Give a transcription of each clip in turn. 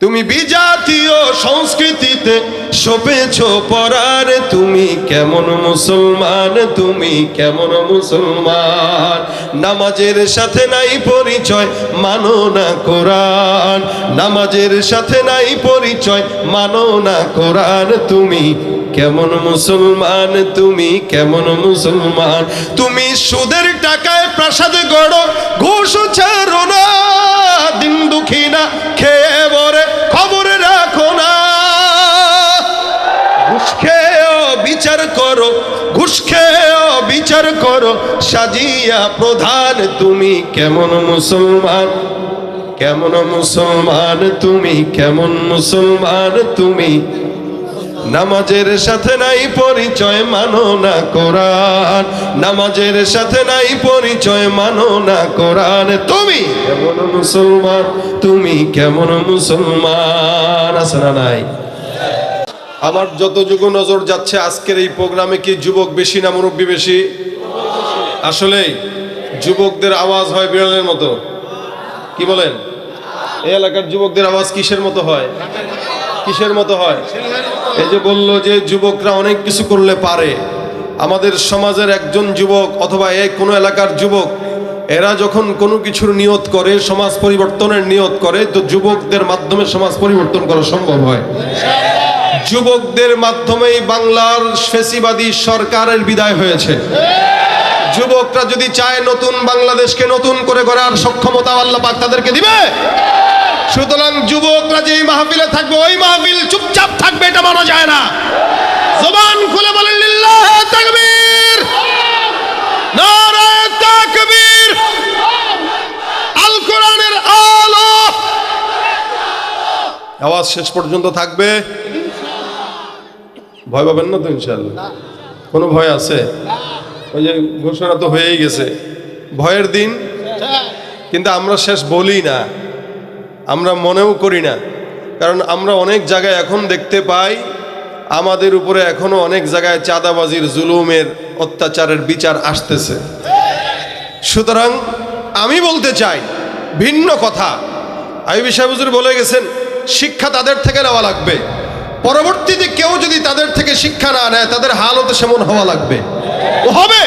তুমি বিজাতীয় সংস্কৃতিতে সপেছ পরার, তুমি কেমন মুসলমান, তুমি কেমন মুসলমান? নামাজের সাথে নাই পরিচয়, মানো না কোরআন। নামাজের সাথে নাই পরিচয়, মানো না কোরআন। তুমি কেমন মুসলমান, তুমি কেমন মুসলমান? তুমি সুদের টাকায় প্রাসাদ গড়ো সাজিয়া প্রধান, তুমি কেমন মুসলমান? কেমন মুসলমান তুমি? কেমন মুসলমান তুমি? নামাজের সাথে নাই পরিচয়, মানো না কোরআন। নামাজের সাথে নাই পরিচয়, মানো না কোরআন। তুমি কেমন মুসলমান? তুমি কেমন মুসলমান? আছে না নাই? আমার যতটুকু নজর যাচ্ছে, আজকের এই প্রোগ্রামে কি যুবক বেশি না মুরব্বী বেশি? আসলে যুবকদের আওয়াজ হয় বিড়ালের মতো। কি বলেন? এই এলাকার যুবকদের আওয়াজ কিসের মতো হয়? কিসের মতো হয়? এই যে বলল যে যুবকরা অনেক কিছু করলে পারে। আমাদের সমাজের একজন যুবক অথবা এই কোনো এলাকার যুবক, এরা যখন কোনো কিছুর নিয়ত করে, সমাজ পরিবর্তনের নিয়ত করে, তো যুবকদের মাধ্যমে সমাজ পরিবর্তন করা সম্ভব হয়। যুবকদের মাধ্যমেই বাংলার ফেসিবাদী সরকারের বিদায় হয়েছে। যুবকরা যদি চায় নতুন বাংলাদেশকে নতুন করে গড়ার সক্ষমতা আল্লাহ পাক তাদেরকে দিবে। সুতরাং যুবকরা যেই মাহফিলে থাকবে, ওই মাহফিল চুপচাপ থাকবে, এটা মানা যায় না। জবান খুলে বলেন তাকবীর। তাকবীর। আওয়াজ শেষ পর্যন্ত থাকবে। ভয় পাবেন না তো ইনশাআল্লাহ? কোনো ভয় আছে? ওই যে ঘোষণা তো হয়েই গেছে। ভয়ের দিন, কিন্তু আমরা শেষ বলি না। আমরা মনেও করি না। কারণ আমরা অনেক জায়গায় এখন দেখতে পাই, আমাদের উপরে এখনও অনেক জায়গায় চাঁদাবাজির, জুলুমের অত্যাচারের বিচার আসতেছে। সুতরাং আমি বলতে চাই, ভিন্ন কথা। আইবি সাহেব হুজুর বলে গেছেন, শিক্ষা তাদের থেকে নেওয়া লাগবে। পরবর্তীতে কেউ যদি তাদের থেকে শিক্ষা না নেয়, তাদের হালতে সেমন হওয়া লাগবে। হবে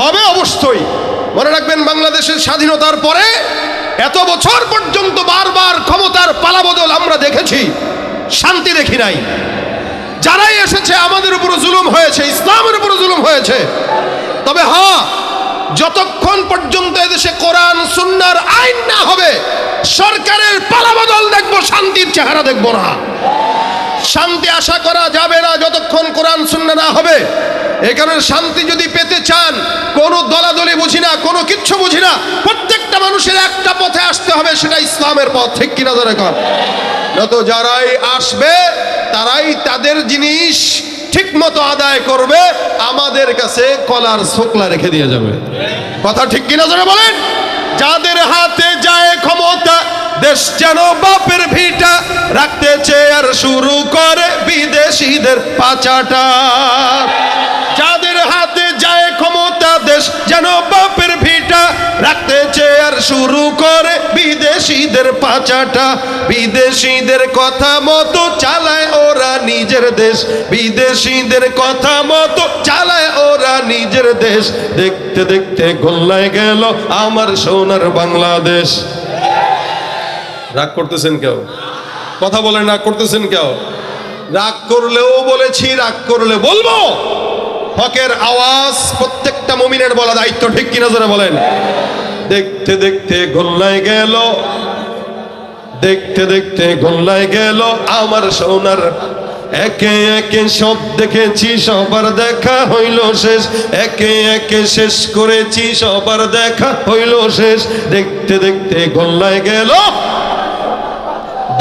হবে অবশ্যই। মনে রাখবেন, বাংলাদেশের স্বাধীনতার পরে এত বছর পর্যন্ত বারবার ক্ষমতার পালাবদল আমরা দেখেছি, শান্তি দেখি নাই। যারাই এসেছে, আমাদের উপর জুলুম হয়েছে, ইসলামের উপর জুলুম হয়েছে। তবে হ্যাঁ যতক্ষণ পর্যন্ত এদেশে কোরআন, সুন্নার আইন না হবে, সরকারের পালাবদল দেখব, শান্তির চেহারা দেখব না। শান্তি আশা করা যাবে না, যতক্ষণ কোরআন শূন্য না হবে। এই কারণে শান্তি যদি পেতে চান, কোনো দলাদলি বুঝি না, কোনো কিচ্ছু বুঝি না, প্রত্যেকটা মানুষের একটা পথে আসতে হবে, সেটা ইসলামের পথ, ঠিক কিনা ধরে কর যত যারাই আসবে, তারাই তাদের জিনিস ঠিক মতো আদায় করবে, আমাদের কাছে কলার শোকলা রেখে দিয়ে যাবে। কথা ঠিক কিনা ধরে বলেন? যাদের হাতে যায় ক্ষমতা, দেশ যেন বাপের ভিটা, রাখতে চেয়ার শুরু করে বিদেশিদের পাচাটা। ক্ষমতা দেশ যেন বাপের ভিটা রাখতে চেয়ার শুরু করে বিদেশিদের পাচাটা। বিদেশিদের কথা মতো চালায় ওরা নিজের দেশ। বিদেশিদের কথা মতো চালায় ওরা নিজের দেশ। দেখতে দেখতে গোল্লায় গেল আমার সোনার বাংলাদেশ। রাগ করতেছেন কেউ? কথা বলেন, রাগ করতেছেন কেউ? রাগ করলেও বলেছি, রাগ করলে বলব। হকের আওয়াজ প্রত্যেকটা মুমিনের বলা দায়িত্ব, ঠিক কিনা জোরে বলেন? দেখতে দেখতে গোল্লায় গেল, দেখতে দেখতে গোল্লায় গেল, আমার সোনার একে একে সব দেখেছি, সবার দেখা হইল শেষ। একে একে শেষ করেছি, সবার দেখা হইল শেষ। দেখতে দেখতে গোল্লায় গেল,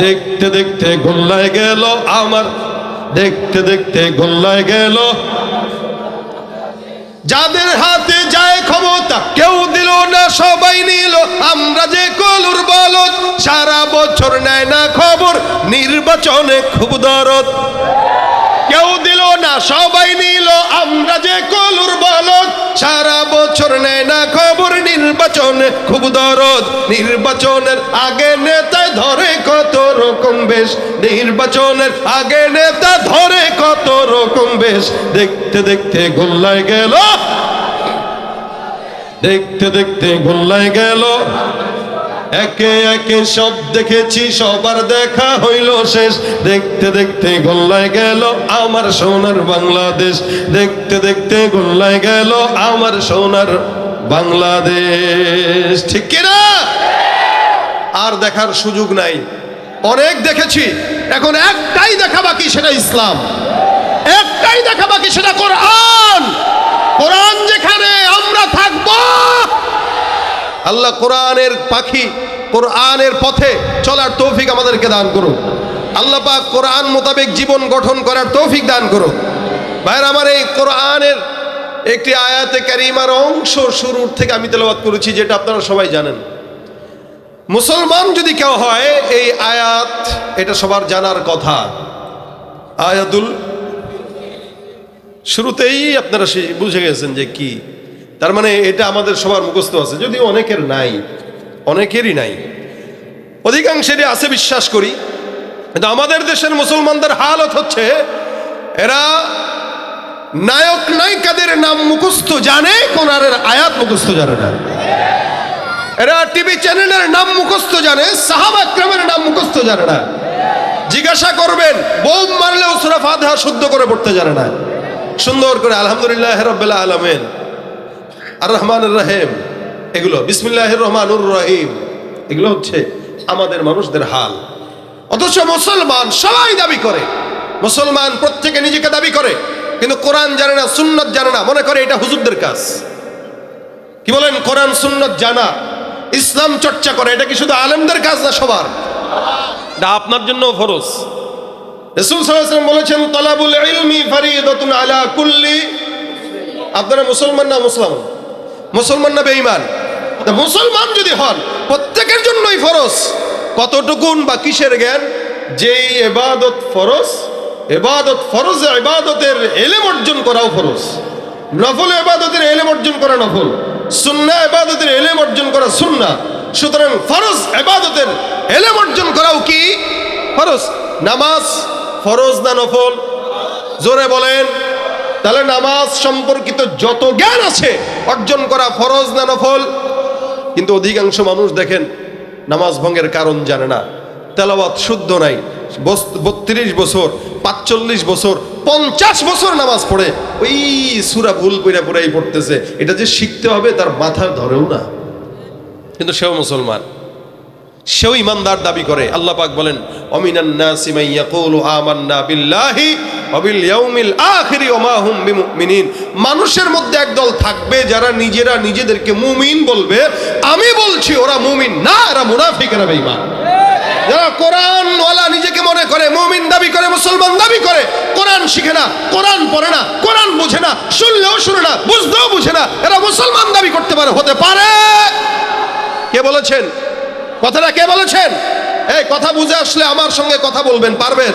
দেখতে দেখতে গোল্লায় গেল, আমার দেখতে দেখতে গোল্লায় গেল। যাদের হাতে যায় ক্ষমতা, কেউ দিল না, সবাই নিল। আমরা যে কলুর বলত সারা বছর নেয় না খবর, নির্বাচনে খুব দরদ। কেউ দিল না, সবাই নিল। নির্বাচনে খুব দরদ। নির্বাচনের আগে নেতায় ধরে কত রকম বেশ। নির্বাচনের আগে নেতা ধরে কত রকম বেশ। দেখতে দেখতে গোল্লায় গেল। দেখতে দেখতে গোল্লায় গেল। একে একে সব দেখেছি, সবার দেখা হইল শেষ। দেখতে দেখতে গোল্লায় গেল আমার সোনার বাংলাদেশ। দেখতে দেখতে গোল্লায় গেল আমার সোনার বাংলাদেশ। ঠিক কিনা? আর দেখার সুযোগ নাই। অনেক দেখেছি, এখন একটাই দেখা বাকি সেটা ইসলাম। একটাই দেখা বাকি সেটা কোরআন। কোরআন যেখানে আমরা থাকব, আল্লাহ কোরআনের পাখি, কোরআনের পথে চলার তৌফিক আমাদেরকে দান করুন। আল্লাহ পাক কোরআন মোতাবেক জীবন গঠন করার তৌফিক দান করুন। ভাইয়ের, আমার এই কোরআনের একটি আয়াতে কারিমার অংশ শুরুর থেকে আমি তেলাবাদ করেছি, যেটা আপনারা সবাই জানেন। মুসলমান যদি কেউ হয়, এই আয়াত, এটা সবার জানার কথা। আয়াতুল শুরুতেই আপনারা সে বুঝে গেছেন যে কি। তার মানে এটা আমাদের সবার মুখস্থ আছে, যদিও অনেকের নাই, অনেকেরই নাই। অধিকাংশেরই আছে, বিশ্বাস করি। কিন্তু আমাদের দেশের মুসলমানদের হালত হচ্ছে, এরা নায়ক নায়িকাদের নাম মুখস্থ জানে, কোরআনের আয়াত মুখস্থ জানে না। এরা টিভি চ্যানেলের নাম মুখস্থ জানে, সাহাবা ক্রমের নাম মুখস্থ জানে না। জিজ্ঞাসা করবেন, বোম মারলেও সুরা ফাতিহা শুদ্ধ করে পড়তে জানে না। সুন্দর করে, আলহামদুলিল্লাহ রব্বিল আলামিন। আর রহমান রাহিম। এগুলো বিসমিল্লাহ রহমানুর রহিম। এগুলো হচ্ছে আমাদের মানুষদের হাল। অথচ মুসলমান সবাই দাবি করে। মুসলমান প্রত্যেকে নিজেকে দাবি করে। কিন্তু কোরআন জানে না সুন্নত জানে না। মনে করে এটা হুজুরদের কাজ। কি বলেন? কোরআন সুন্নত জানা। ইসলাম চর্চা করে এটা কি শুধু আলেমদের কাজ না সবার? এটা আপনার জন্য ফরজ। রসুল সাল্লাল্লাহু বলেছেন তলাবুল ইলমি ফারিদাতুন আলা কুল্লি। আপনারা মুসলমান না মুসলমান মুসলমান না বেঈমান? মুসলমান যদি হন প্রত্যেকের জন্যই ফরজ। কতটুকুন বা কিসের জ্ঞান? যেই এবাদত ফরজ এবাদত ফরজ, এবাদতের এলেম অর্জন করাও ফরজ। নফল এবাদতের এলেম অর্জন করা নফল সুন্না এবাদতের এলেম অর্জন করা সুন্না সুতরাং ফরজ, এবাদতের এলেম অর্জন করাও কি? ফরজ। নামাজ ফরজ না নফল? জোরে বলেন। তাহলে নামাজ সম্পর্কিত যত জ্ঞান আছে অর্জন করা ফরজ না নফল? কিন্তু অধিকাংশ মানুষ দেখেন, নামাজ ভঙ্গের কারণ জানে না, তেলাওয়াত শুদ্ধ নাই বত্রিশ বছর, পাঁচচল্লিশ বছর, পঞ্চাশ বছর নামাজ পড়ে। ওই সুরা ভুল পইরা পুরাই পড়তেছে। এটা যে শিখতে হবে তার মাথা ধরেও না। কিন্তু সেও মুসলমান। সেও ইমানদার দাবি করে। আল্লাহ পাক বলেন, অমিনান নাসি মান ইয়াকুলু আমান্না বিল্লাহি ওয়া বিল ইয়াউমিল আখিরি ওয়া মা হুম বিমুমিনিন। মানুষের মধ্যে একদল থাকবে যারা নিজেরা নিজেদেরকে মুমিন বলবে। আমি বলছি, ওরা মুমিন না, এরা মুনাফিক, এরা বেঈমান। যারা কোরআন ওয়ালা নিজেকে মনে করে, মমিন দাবি করে, মুসলমান দাবি করে। কোরআন শিখে না, কোরআন পড়ে না, কোরআন বুঝে না, শুনলেও শুনে না, বুঝতেও বুঝে না। এরা মুসলমান দাবি করতে পারে, হতে পারে। কে বলেছেন? কথাটা কে বলেছেন? এই, কথা বুঝে আসলে আমার সঙ্গে কথা বলবেন, পারবেন?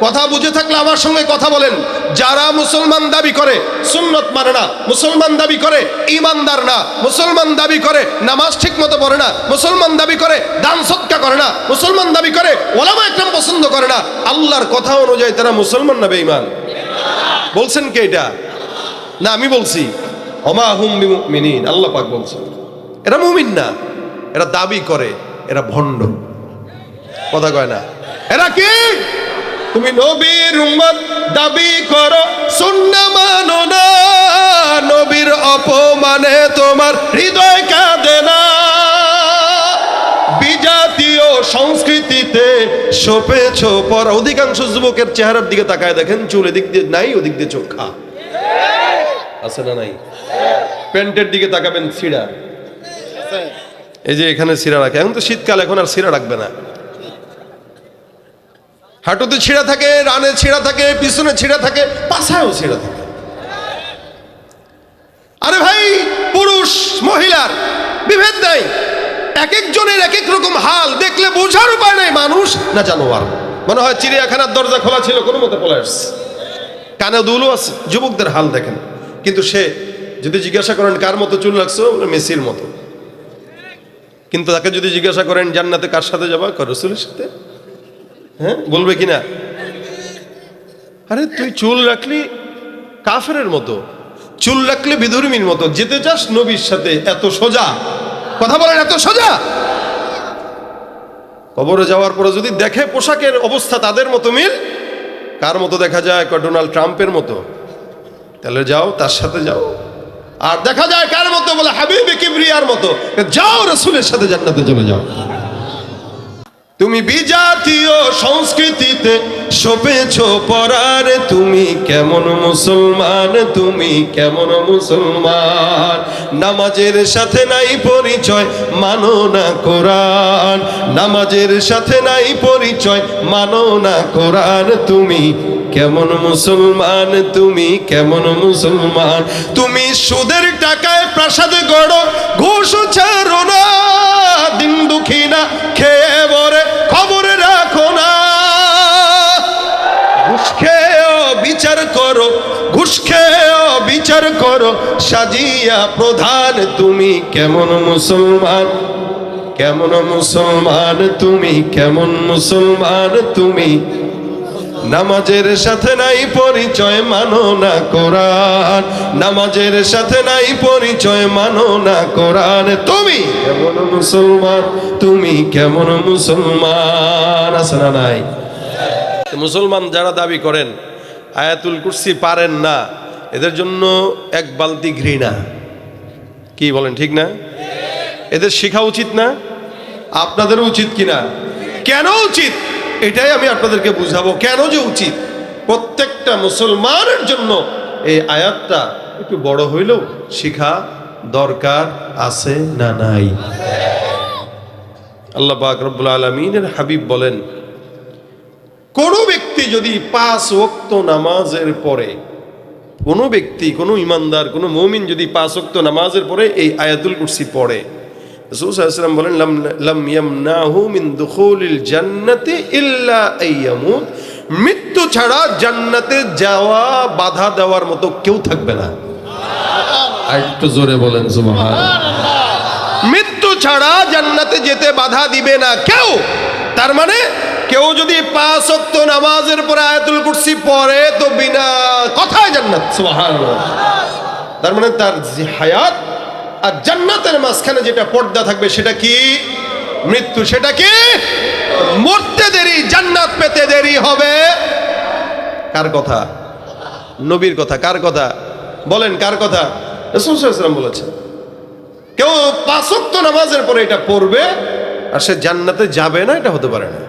কথা বুঝে থাকলে আমার সঙ্গে কথা বলেন। যারা মুসলমান দাবি করে, সুন্নত মানে না। মুসলমান দাবি করে ইমানদার না। মুসলমান দাবি করে, নামাজ ঠিক মতো পড়ে না। মুসলমান দাবি করে, দান সৎকা করে না। মুসলমান দাবি করে, ওলামা একদম পছন্দ করে না। আল্লাহর কথা অনুযায়ী তারা মুসলমান না বেঈমান? বলছেন কে এটা? না, আমি বলছি। অমা হুম মিনিন আল্লাহ পাক বলছেন। এরা মুমিন না। এরা দাবি করে, এরা ভণ্ড। কথা কয় না। এরা কি? তুমি নবীর উম্মত, দাবি করো, সুন্না মানো না। নবীর অপমানে তোমার হৃদয় কাঁদে না। বিজাতীয় সংস্কৃতিতে সপেছ পর অধিকাংশ যুবকের চেহারার দিকে তাকায় দেখেন, চুল এদিক দিয়ে নাই, ওদিক দিয়ে চোখা আছে না নাই? প্যান্টের দিকে তাকাবেন, ছিড়া। এই যে এখানে সিরা রাখে, এখন তো শীতকাল, এখন আর সিরা রাখবে না। হাঁটুতে ছিঁড়া থাকে, রানে ছিঁড়া থাকে, পিছনে ছিঁড়া থাকে, পাছায়ও ছিঁড়া থাকে। আরে ভাই, পুরুষ, মহিলার বিভেদ নাই। এক একজনের এক এক রকম হাল, দেখলে বোঝার উপায় নাই মানুষ না জানোয়ার। মনে হয় চিড়িয়াখানার দরজা খোলা ছিল, কোনো মতে পলে আসছে। কানে দুলও আছে, যুবকদের হাল দেখেন। কিন্তু সে যদি জিজ্ঞাসা করেন, কার মতো চুল লাগছে মেসির মতো। কিন্তু তাকে যদি জিজ্ঞাসা করেন, জান্নাতে কার সাথে যাবা? রসুলের সাথে। হ্যাঁ? বলবে কি না আরে তুই চুল রাখলি কাফের মতো। চুল রাখলে বিধর্মীর মতো। যেতে চাস নবীর সাথে, এত সোজা? কথা বলেন, এত সোজা? কবরে যাওয়ার পরে যদি দেখে পোশাকের অবস্থা তাদের মতো মিল, কার মতো দেখা যায়? ডোনাল্ড ট্রাম্পের মতো। তাহলে যাও, তার সাথে যাও। আর দেখা যায় কার মতো? বলে হাবিবে কিবরিয়ার মতো। যাও, রসুলের সাথে জান্নাতে চলে যাও। তুমি বিজাতীয় সংস্কৃতিতে সপেছ পরার, তুমি কেমন মুসলমান, তুমি কেমন মুসলমান? নামাজের সাথে নাই পরিচয়, মানো না কোরআন। নামাজের সাথে নাই পরিচয়, মানো না কোরআন। তুমি কেমন মুসলমান, তুমি কেমন মুসলমান? তুমি সুদের টাকায় প্রাসাদ গড়ো, ঘুষ ছাড়ো না। সাজিয়া প্রধান তুমি কেমন মুসলমান? কেমন মুসলমান তুমি? কেমন মুসলমান তুমি? নামাজের সাথে নাই পরিচয় মানো না কোরআন। নামাজের সাথে নাই পরিচয় মানো না কোরআন। তুমি কেমন মুসলমান? তুমি কেমন মুসলমান? আছে না নাই? মুসলমান যারা দাবি করেন, আয়াতুল কুরসি পারেন না। এদের জন্য এক বালতি ঘৃণা। কি বলেন, ঠিক না? এদের শেখা উচিত না? আপনাদেরও উচিত কিনা? কেন উচিত? এটাই আমি আপনাদেরকে বুঝাবো, কেন যে উচিত? প্রত্যেকটা মুসলমানের জন্য এই আয়াতটা একটু বড় হইলেও শিখা দরকার আছে না নাই? আল্লাহ পাক রব্বুল আলমিনের হাবিব বলেন, কোনো ব্যক্তি যদি পাঁচ ওক্ত নামাজের পরে কোনো ব্যক্তি কোনো ইমানদার কোনো মৌমিন যদি পাঁচ ওক্ত নামাজের পরে এই আয়াতুল কুরসি পড়ে রাসূল সাল্লাল্লাহু আলাইহি ওয়াসাল্লাম বলেন লাম ইয়ামনাহু মিন দুখুলিল জান্নাতি ইল্লা আইয়ামুত মৃত্যু ছাড়া জান্নাতে যাওয়া বাধা দেওয়ার মতো কেউ থাকবে না। একটু জোরে বলেন মৃত্যু ছাড়া জান্নাতে যেতে বাধা দিবে না কেউ। তার মানে কেউ যদি পাঁচ ওয়াক্ত নামাজের পরে আয়াতুল কুরসি পড়ে তো বিনা কথায় জান্নাত। তার মানে তার হায়াত আর জান্নাতের মাঝখানে যেটা পর্দা থাকবে সেটা কি? মৃত্যু। সেটা কি? মরতে দেরি, জান্নাত পেতে দেরি হবে। কার কথা? নবীর কথা। কার কথা? বলেন, কার কথা? রাসূল সাল্লাল্লাহু আলাইহি ওয়াসাল্লাম বলেছেন, কেউ পাঁচক্ত নামাজের পরে এটা পড়বে আর সে জান্নাতে যাবে না, এটা হতে পারে না।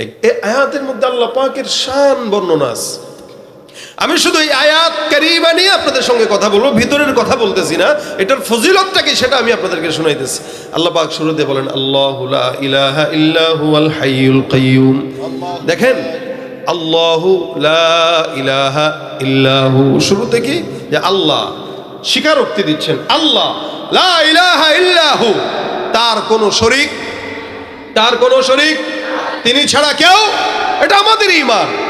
এই আয়াতের মধ্যে আল্লাহ পাকের শান বর্ণনা আছে। আমি শুধু এই আয়াত, কারিমা নিয়ে আপনাদের সঙ্গে কথা বলব, ভিতরের কথা বলতেছি না। এটার ফজিলতটা কি সেটা আমি আপনাদেরকে শোনাইতেছি। আল্লাহ পাক শুরুতে বলেন, আল্লাহ ইলাহা ইল্লাহু আল হাইয়ুল কাইয়ুম। দেখেন, আল্লাহু লা ইলাহা ইল্লাহু শুরুতে কি? যে আল্লাহ, স্বীকারোক্তি দিচ্ছেন, আল্লাহ লা ইলাহা ইল্লাহু তার কোনো শরিক, তার কোনো শরিক তিনি ছাড়া কেউ? এটা আমাদের ইমান